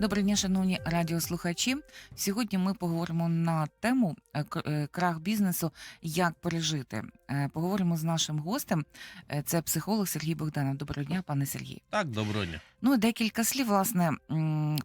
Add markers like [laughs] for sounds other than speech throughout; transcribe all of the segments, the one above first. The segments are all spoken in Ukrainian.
Доброго дня, шановні радіослухачі. Сьогодні ми поговоримо на тему е, е, крах бізнесу, як пережити. Е, Поговоримо з нашим гостем. Це психолог Сергій Богданов. Доброго дня, пане Сергій. Так, доброго дня. Ну, декілька слів, власне,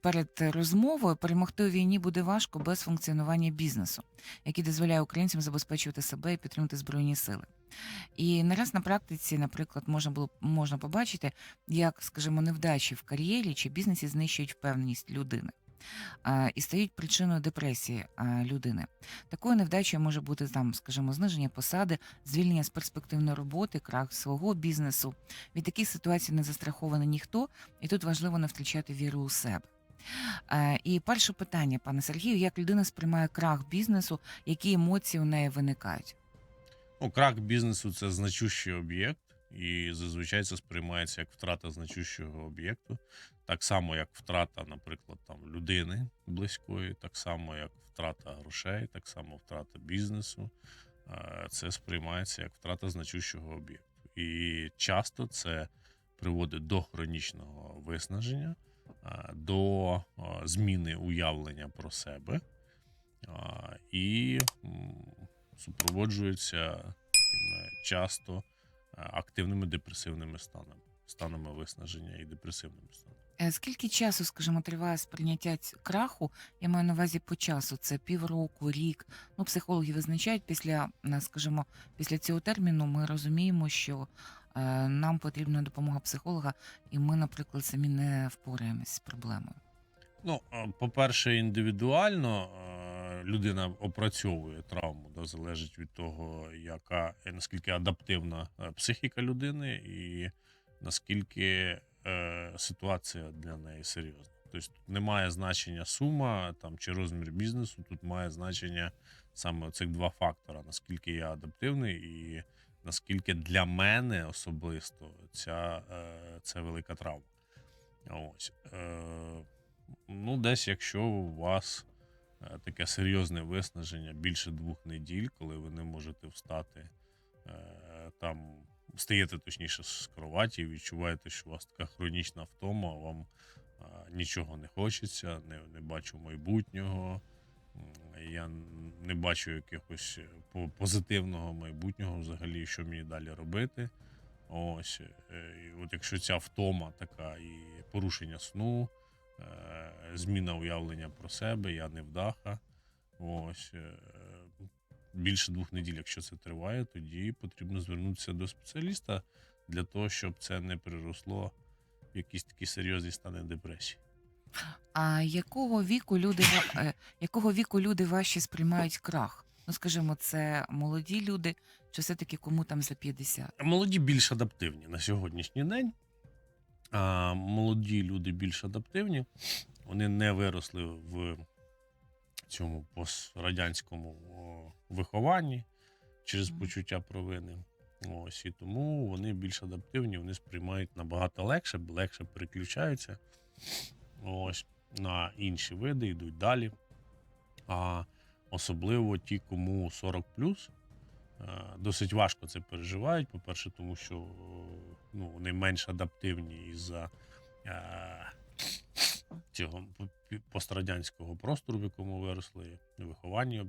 перед розмовою. Перемогти у війні буде важко без функціонування бізнесу, який дозволяє українцям забезпечувати себе і підтримати збройні сили. І не раз на практиці, наприклад, можна було можна побачити, як, скажімо, невдачі в кар'єрі чи бізнесі знищують впевненість людини. І стають причиною депресії людини. Такою невдачею може бути там, скажімо, зниження посади, звільнення з перспективної роботи, крах свого бізнесу. Від таких ситуацій не застрахований ніхто, і тут важливо не втрачати віру у себе. І перше питання, пане Сергію, як людина сприймає крах бізнесу, які емоції у неї виникають? Ну, крах бізнесу це значущий об'єкт, і зазвичай це сприймається як втрата значущого об'єкту, так само, як втрата, наприклад, там людини близької, так само, як втрата грошей, так само втрата бізнесу. Е, Це сприймається як втрата значущого об'єкту. І часто це приводить до хронічного виснаження, е, до е, зміни уявлення про себе. І супроводжується часто активними депресивними станами, станами виснаження і депресивними станами. Е, Скільки часу, скажімо, триває сприйняття краху? Я маю на увазі по часу. Це півроку, рік. Ну, психологи визначають після, скажімо, після цього терміну. Ми розуміємо, що е, нам потрібна допомога психолога, і ми, наприклад, самі не впораємось з проблемою. Ну, е, по-перше, індивідуально е, людина опрацьовує травму, да, залежить від того, яка е, наскільки адаптивна психіка людини, і наскільки е, ситуація для неї серйозна. Тобто тут немає значення сума там чи розмір бізнесу, тут має значення саме цих два фактора: наскільки я адаптивний і наскільки для мене особисто ця, е, це велика травма. Ось. Е, ну, десь, якщо у вас таке серйозне виснаження більше двох неділь, коли ви не можете встати, там встаєте точніше з кроваті відчуваєте, що у вас така хронічна втома, вам е, нічого не хочеться, не, не бачу майбутнього. Я не бачу якихось е, позитивного майбутнього взагалі, що мені далі робити. Ось, е, от якщо ця втома така і порушення сну, е, зміна уявлення про себе, я не вдаха. Ось більше двох неділь, якщо це триває, тоді потрібно звернутися до спеціаліста для того, щоб це не переросло в якісь такі серйозні стани депресії. А якого віку люди ва- е, якого віку люди ваші сприймають крах? Ну, скажімо, це молоді люди, чи все-таки кому там за 50? Молоді більш адаптивні на сьогоднішній день. А, молоді люди більш адаптивні. Вони не виросли в цьому пострадянському о, вихованні через почуття провини. Ось і тому вони більш адаптивні, вони сприймають набагато легше, легше переключаються. Ось на інші види йдуть далі. А особливо ті, кому 40 Е, Досить важко це переживають. По-перше, тому що е, ну, вони менш адаптивні із-за е, цього пострадянського простору, в якому виросли, виховання.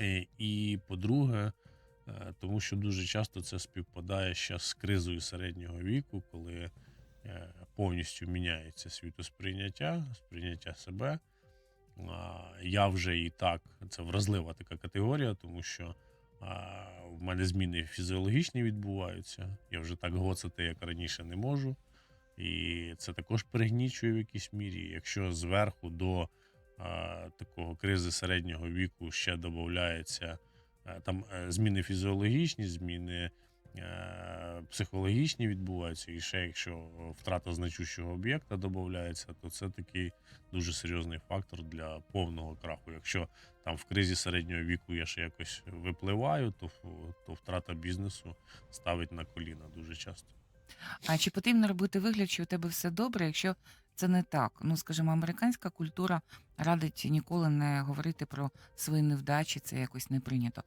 Е, і по-друге, е, тому що дуже часто це співпадає ще з кризою середнього віку, коли е, повністю міняється світосприйняття, сприйняття себе. Я вже і так, це вразлива така категорія, тому що в мене зміни фізіологічні відбуваються. Я вже так гоцати, як раніше, не можу. І це також пригнічує в якійсь мірі. Якщо зверху до такого кризи середнього віку ще додається там е, зміни фізіологічні, зміни е, психологічні відбуваються, і ще якщо втрата значущого об'єкта додається, то це такий дуже серйозний фактор для повного краху. Якщо там в кризі середнього віку я ще якось випливаю, то, то втрата бізнесу ставить на коліна дуже часто. А чи потрібно робити вигляд, що у тебе все добре, якщо це не так. Ну, скажімо, американська культура радить ніколи не говорити про свої невдачі, це якось не прийнято.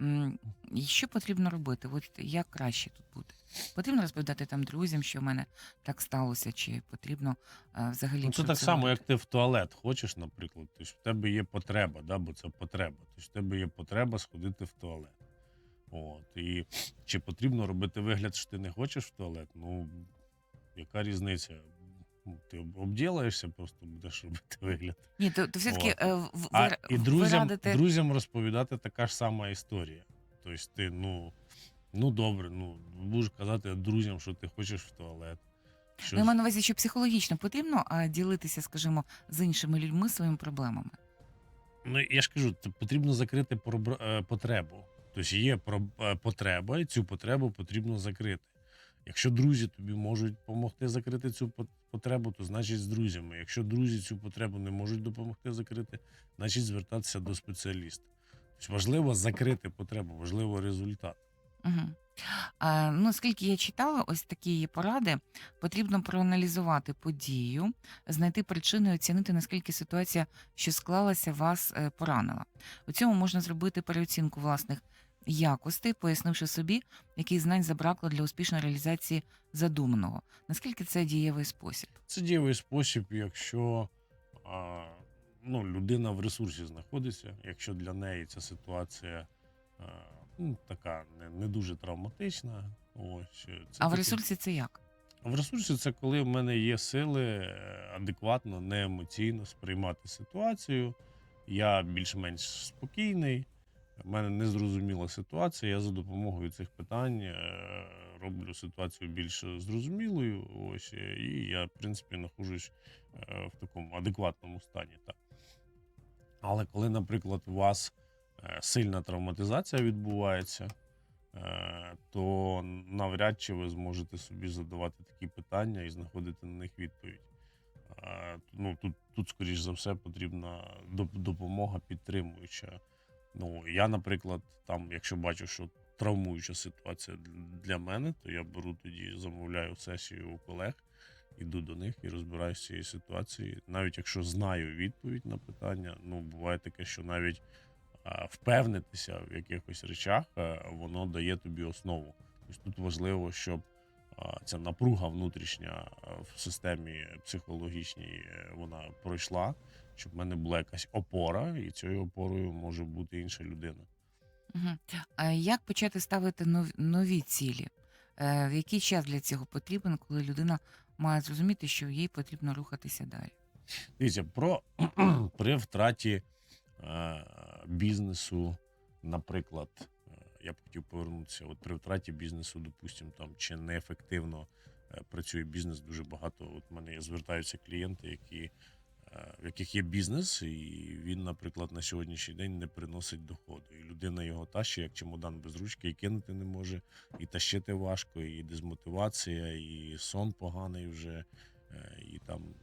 М, І що потрібно робити? От як краще тут бути? Потрібно розповідати там друзям, що в мене так сталося, чи потрібно е, взагалі. Ну, це так само, як ти в туалет хочеш, наприклад. Тобто в тебе є потреба, да, бо це потреба. Тобто в тебе є потреба сходити в туалет. От. І чи потрібно робити вигляд, що ти не хочеш в туалет? Ну, яка різниця? Ну, Ти об- обділаєшся, просто будеш [laughs] робити вигляд. Ні, то, то все-таки е, ви, А і друзям, радите... друзям розповідати така ж сама історія. Тобто ти, ну, ну добре, ну, будеш казати друзям, що ти хочеш в туалет. Що Ну, я маю на увазі, що психологічно потрібно а, ділитися, скажімо, з іншими людьми своїми проблемами. Ну, я ж кажу, потрібно закрити е, потребу. Тобто є е, потреба, і цю потребу потрібно закрити. Якщо друзі тобі можуть допомогти закрити цю пот- потребу, то значить з друзями. Якщо друзі цю потребу не можуть допомогти закрити, значить звертатися до спеціаліста. Тобто важливо закрити потребу, важливо результат. Угу. А, ну, скільки я читала, ось такі є поради. Потрібно проаналізувати подію, знайти причину і оцінити, наскільки ситуація, що склалася, вас е, поранила. У цьому можна зробити переоцінку власних якостей, пояснивши собі, яких знань забракло для успішної реалізації задуманого. Наскільки це дієвий спосіб? Це дієвий спосіб, якщо а, ну, людина в ресурсі знаходиться, якщо для неї ця ситуація а, ну, така не, не дуже травматична. Ось, це А в ресурсі це як? В ресурсі це коли в мене є сили е, адекватно, не емоційно сприймати ситуацію. Я більш-менш спокійний, в мене незрозуміла ситуація. Я за допомогою цих питань е, роблю ситуацію більш зрозумілою. Ось е, і я, в принципі, знаходжусь е, в такому адекватному стані. Так. Але коли, наприклад, у вас сильна травматизація відбувається, то навряд чи ви зможете собі задавати такі питання і знаходити на них відповідь. Ну, тут, тут, скоріш за все, потрібна допомога підтримуюча. Ну, я, наприклад, там, якщо бачу, що травмуюча ситуація для- мене, то я беру тоді, замовляю сесію у колег, іду до них і розбираюся з цією ситуацією. Навіть якщо знаю відповідь на питання, ну буває таке, що навіть а, впевнитися в якихось речах, е, воно дає тобі основу. Тобто тут важливо, щоб а, ця напруга внутрішня в системі психологічній е, вона пройшла, щоб в мене була якась опора, і цією опорою може бути інша людина. Угу. А як почати ставити нові цілі? Е, в який час для цього потрібен, коли людина має зрозуміти, що їй потрібно рухатися далі? Дивіться, про [clears throat] при втраті е, бізнесу, наприклад, е, я б хотів повернутися. От при втраті бізнесу, допустимо, там чи неефективно е, працює бізнес, дуже багато. От в мене звертаються клієнти, які, в яких є бізнес, і він, наприклад, на сьогоднішній день не приносить доходу. І людина його тащить, як чемодан без ручки, і кинути не може, і тащити важко, і дезмотивація, і сон поганий вже, е, і там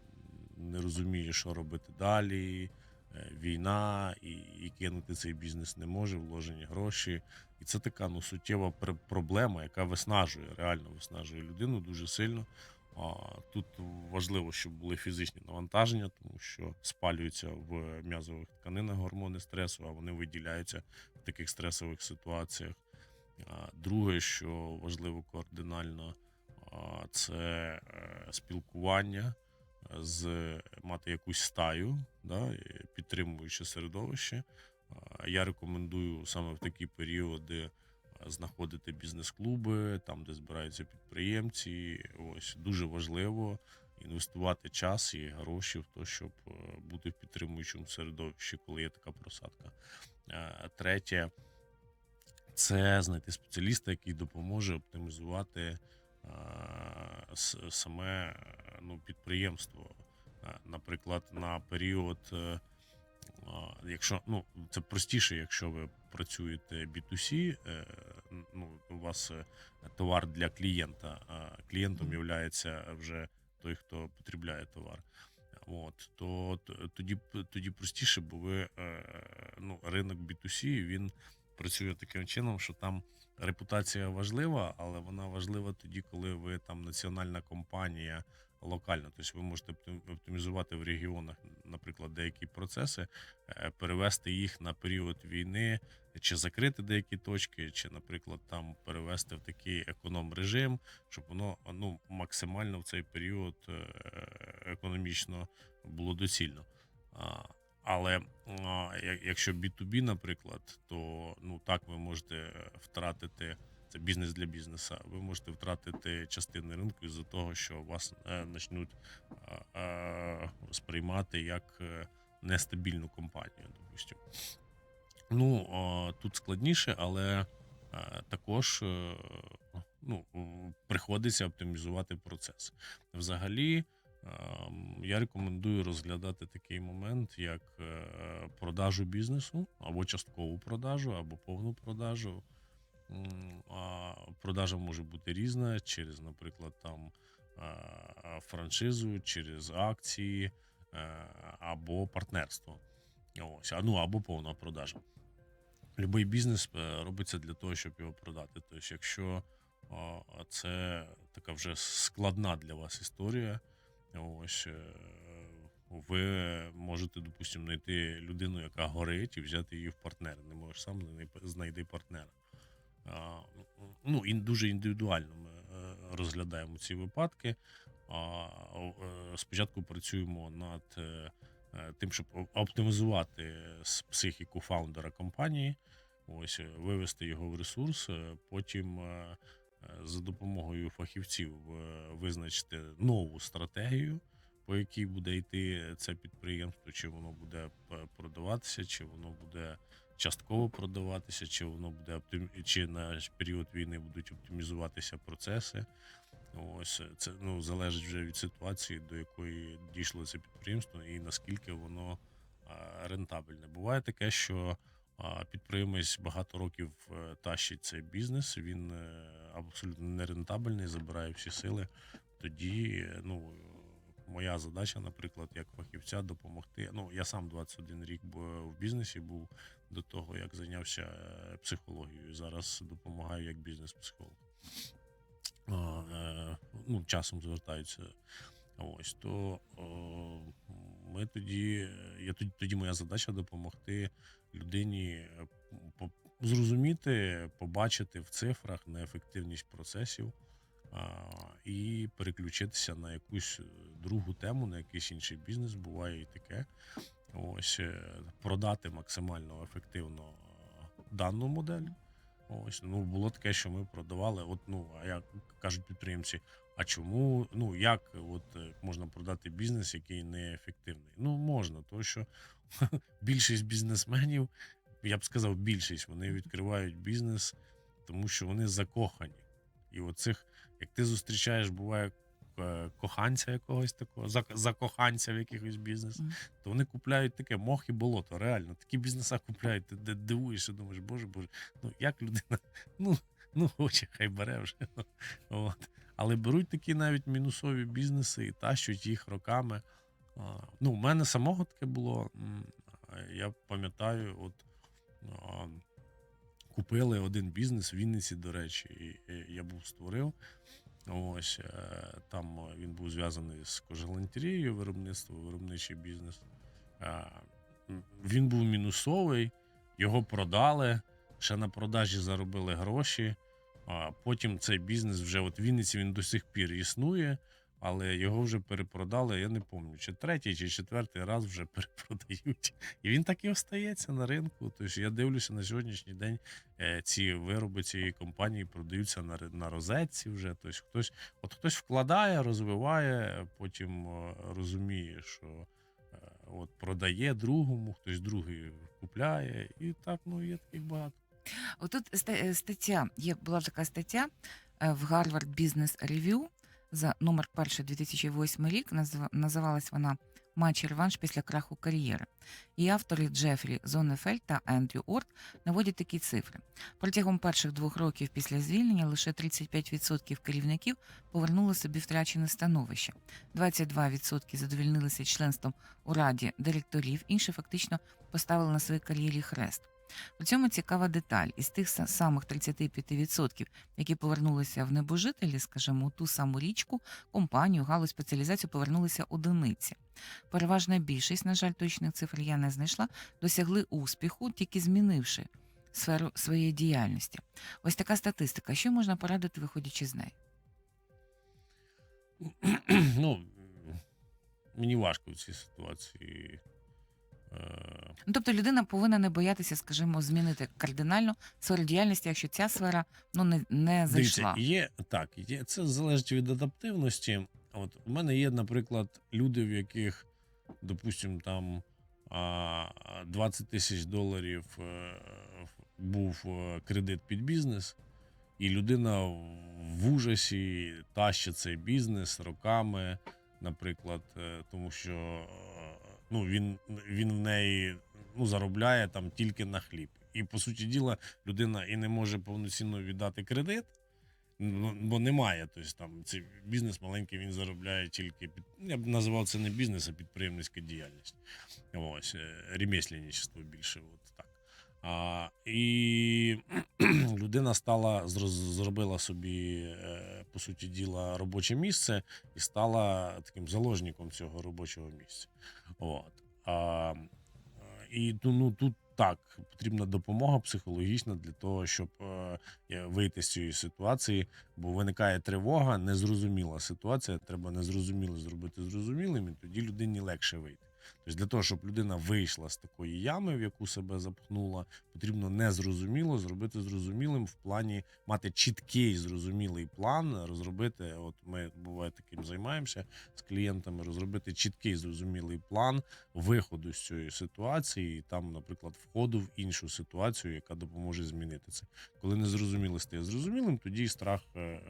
не розуміє, що робити далі. е, Війна, і, і кинути цей бізнес не може, вложені гроші. І це така ну, суттєва проблема, яка виснажує, реально виснажує людину дуже сильно. Тут важливо, щоб були фізичні навантаження, тому що спалюються в м'язових тканинах гормони стресу, а вони виділяються в таких стресових ситуаціях. Друге, що важливо координально, це е, спілкування з мати якусь стаю, да, і підтримуюче середовище. Я рекомендую саме в такі періоди знаходити бізнес-клуби, там, де збираються підприємці. Ось дуже важливо інвестувати час і гроші в те, щоб е, бути в підтримуючому середовищі, коли є така просадка. Е, Третє це знайти спеціаліста, який допоможе оптимізувати е, саме ну, підприємство. Наприклад, на період, якщо ну це простіше, якщо ви працюєте B2C, е, ну у вас е, товар для клієнта, а клієнтом є вже той, хто потребляє товар. От то тоді тоді простіше, бо ви е, ну ринок B2C, він працює таким чином, що там репутація важлива, але вона важлива тоді, коли ви там національна компанія локально. Тобто ви можете оптимізувати в регіонах, наприклад, деякі процеси, е, перевести їх на період війни, чи закрити деякі точки, чи, наприклад, там перевести в такий економ режим, щоб воно ну, максимально в цей період е, економічно було доцільно. Але якщо B2B, наприклад, то ну так ви можете втратити це бізнес для бізнеса. Ви можете втратити частини ринку із-за того, що вас почнуть е, сприймати як е, нестабільну компанію, допустимо. Ну тут складніше, але е, також ну, приходиться оптимізувати процес. Взагалі, я рекомендую розглядати такий момент, як продажу бізнесу, або часткову продажу, або повну продажу. А продажа може бути різна через, наприклад, там франшизу, через акції е, або партнерство. Ось, ну або повна продажа. Любий бізнес е, робиться для того, щоб його продати. Тобто, якщо це така вже складна для вас історія, ось е, ви можете, допустимо, знайти людину, яка горить, і взяти її в партнер. Не можеш сам знайти- партнера. Ну, дуже індивідуально ми е, розглядаємо ці випадки. Е, Спочатку працюємо над е, тим, щоб оптимізувати психіку фаундера компанії, ось вивести його в ресурс, потім за допомогою фахівців визначити нову стратегію, по якій буде йти це підприємство, чи воно буде продаватися, чи воно буде частково продаватися, чи воно буде оптим... чи на період війни будуть оптимізуватися процеси. Ось це ну залежить вже від ситуації, до якої дійшло це підприємство, і наскільки воно рентабельне. Буває таке, що підприємець багато років е, тащить цей бізнес, він е, абсолютно нерентабельний, забирає всі сили. Тоді, е, ну моя задача, наприклад, як фахівця, допомогти. Ну я сам 21 рік в бізнесі був до того, як зайнявся е, психологією. Зараз допомагаю як бізнес-психолог. Е, ну, часом звертаються. Ось то ми тоді, я тоді, тоді моя задача допомогти людині е, зрозуміти, побачити в цифрах неефективність процесів і переключитися на якусь другу тему, на якийсь інший бізнес. Буває і таке. Ось е, продати максимально ефективно е, дану модель. Ось ну було таке, що ми продавали. От ну а як кажуть підприємці, а чому ну як от е, можна продати бізнес, який неефективний? Ну можна, тому що [laughs] більшість бізнесменів, я б сказав, більшість вони відкривають бізнес, тому що вони закохані. І оцих, як ти зустрічаєш, буває коханця якогось такого, закоханця в якийсь бізнес, то вони купляють таке мох і болото. Реально, такі бізнеса купляють, ти дивуєшся, думаєш, боже боже, ну як людина, [laughs] ну, ну хоче, хай бере вже. [laughs] Ну, от. Але беруть такі навіть мінусові бізнеси і тащуть їх роками. Ну, у мене самого таке було. Я пам'ятаю, от купили один бізнес в Вінниці, до речі, і я був створив. Ось е, там е, він був зв'язаний з кожгалантерією, виробництво, виробничий бізнес. Е, Він був мінусовий, його продали, ще на продажі заробили гроші. Потім цей бізнес вже от в Вінниці він до сих пір існує, але його вже перепродали. Я не пам'ятаю, чи третій, чи четвертий раз вже [laughs] перепродають. І він так і остається на ринку. Тобто я дивлюся на сьогоднішній день е, ці вироби цієї компанії продаються на, на розетці вже. Тобто хтось, от хтось вкладає, розвиває, потім е, розуміє, що е, от продає другому, хтось другий купляє, і так ну є таких багато. Отут ста- стаття, є була така стаття в Harvard Business Review за номер 1 2008 рік. Називалась вона Матч реванш після краху кар'єри. І автори Джефрі Зонефель та Ендрю Орт наводять такі цифри. Протягом перших двох років після звільнення лише 35% керівників повернули собі втрачене становище. 22% задовільнилися членством у раді директорів, інші фактично поставили на своїй кар'єрі хрест. При цьому цікава деталь. Із тих са- самих 35%, які повернулися в небожителі, скажімо, у ту саму річку, компанію, галузь, спеціалізацію повернулися одиниці. Переважна більшість, на жаль, точних цифр я не знайшла, досягли успіху, тільки змінивши сферу своєї діяльності. Ось така статистика. Що можна порадити, виходячи з неї? ну, мені важко в цій ситуації. Ну, тобто людина повинна не боятися, скажімо, змінити кардинально сферу діяльності, якщо ця сфера ну не, не зайшла. Дивіться, є так, є, це залежить від адаптивності. От у мене є, наприклад, люди, в яких, допустимо, там 20 тисяч доларів е, був е, кредит під бізнес, і людина в ужасі тащить цей бізнес роками, наприклад, е, тому що ну, він, він в неї ну, заробляє там тільки на хліб. І по суті діла, людина і не може повноцінно віддати кредит, ну, бо немає. Тобто там цей бізнес маленький він заробляє тільки під. Я б називав це не бізнес, а підприємницька діяльність. Ось е, ремесленничество більше. От так. А, і [clears throat] людина стала зробила собі, е, по суті діла, робоче місце і стала таким заложником цього робочого місця. От. А, і ну, ну, тут так потрібна допомога психологічна для того, щоб е, вийти з цієї ситуації, бо виникає тривога, незрозуміла ситуація. Треба незрозуміле зробити зрозумілим, і тоді людині легше вийти. Тобто для того, щоб людина вийшла з такої ями, в яку себе запхнула, потрібно незрозуміло зробити зрозумілим в плані мати чіткий зрозумілий план, розробити. От ми буває таким займаємося з клієнтами, розробити чіткий зрозумілий план виходу з цієї ситуації, і там, наприклад, входу в іншу ситуацію, яка допоможе змінити це. Коли незрозуміле стає зрозумілим, тоді страх е,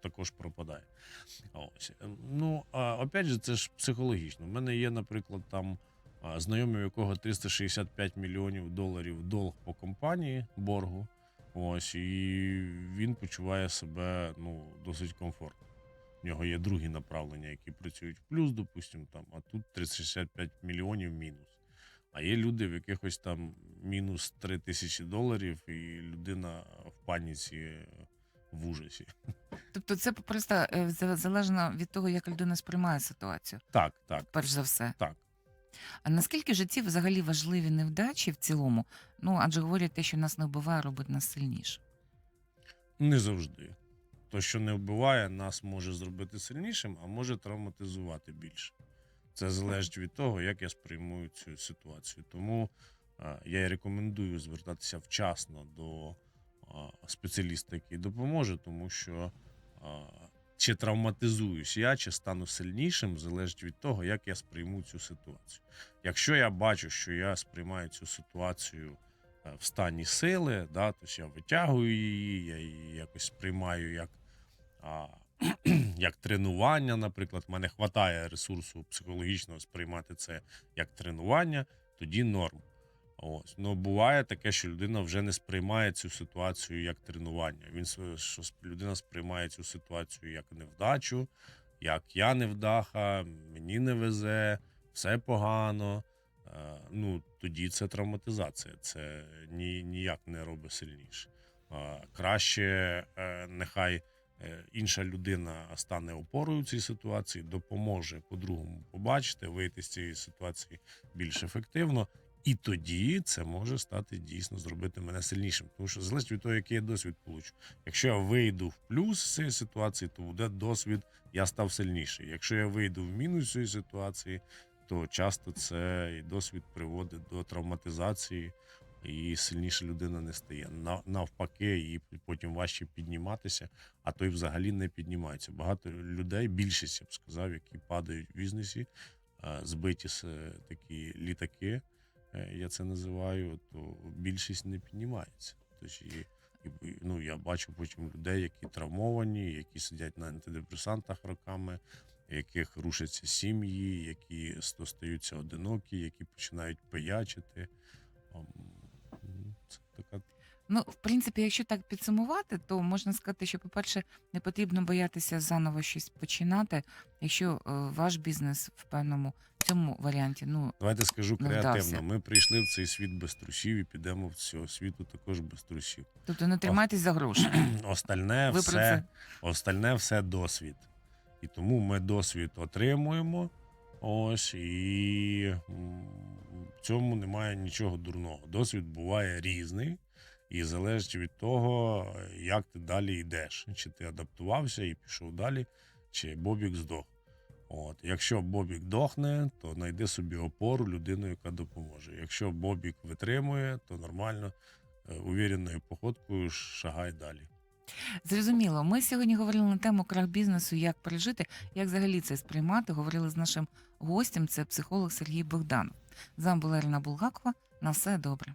також пропадає. Ось. Ну, а опять же, це ж психологічно. У мене є, наприклад, там знайомий, у якого 365 мільйонів доларів долг по компанії боргу. Ось, і він почуває себе ну, досить комфортно. В нього є другі направлення, які працюють в плюс, допустимо, там, а тут 365 мільйонів мінус. А є люди, в якихось там мінус 3 тисячі доларів, і людина в паніці в ужасі. Тобто, це просто е, залежно від того, як людина сприймає ситуацію, Так, так, перш за все. так. А наскільки в житті взагалі важливі невдачі в цілому? Ну адже говорять, те, що нас не вбиває, робить нас сильніше. Не завжди. То, що не вбиває, нас може зробити сильнішим, а може травматизувати більше. Це залежить від того, як я сприйму цю ситуацію. Тому а, я рекомендую звертатися вчасно до спеціаліста, який допоможе, тому що чи травматизуюсь я, чи стану сильнішим, залежить від того, як я сприйму цю ситуацію. Якщо я бачу, що я сприймаю цю ситуацію е, в стані сили, да, тобто я витягую її, я її якось сприймаю як, а, [clears throat] як тренування, наприклад, в мене вистачає ресурсу психологічного сприймати це як тренування, тоді норм. Ось. Ну, буває таке, що людина вже не сприймає цю ситуацію як тренування. Він що людина сприймає цю ситуацію як невдачу, як я невдаха, мені не везе, все погано. Е, Ну, тоді це травматизація. Це ні, ніяк не робить сильніше. Е, Краще е, нехай інша людина стане опорою в цій ситуації, допоможе по-другому побачити, вийти з цієї ситуації більш ефективно. І тоді це може стати дійсно зробити мене сильнішим. Тому що залежить від того, який я досвід получу. Якщо я вийду в плюс з цієї ситуації, то буде досвід, я став сильніший. Якщо я вийду в мінус цієї ситуації, то часто це і досвід приводить до травматизації, і сильніша людина не стає. На- Навпаки, їй потім важче підніматися, а то й взагалі не піднімається. Багато людей, більшість я б сказав, які падають в бізнесі, е, збиті такі літаки, я це називаю, то більшість не піднімається. Тож і, і, ну, я бачу потім людей, які травмовані, які сидять на антидепресантах роками, яких рушаться сім'ї, які стаються одинокі, які починають пиячити. Це така Ну, в принципі, якщо так підсумувати, то можна сказати, що, по-перше, не потрібно боятися заново щось починати, якщо е, ваш бізнес в певному цьому варіанті, ну Давайте скажу Не креативно. Ми прийшли в цей світ без трусів і підемо в цього світу також без трусів. тобто не тримайтесь за гроші. [clears throat] Остальне Ви про все, це остальне все досвід. І тому ми досвід отримуємо. Ось і м, в цьому немає нічого дурного. Досвід буває різний, і залежить від того, як ти далі йдеш. Чи ти адаптувався і пішов далі, чи Бобік здох. От. Якщо Бобік дохне, то знайди собі опору людину, яка допоможе. Якщо Бобік витримує, то нормально, е, увіреною походкою шагай далі. Зрозуміло. Ми сьогодні говорили на тему крах бізнесу, як пережити, як взагалі це сприймати. Говорили з нашим гостем. Це психолог Сергій Богданов. З вами була Ірина Булгакова. На все добре.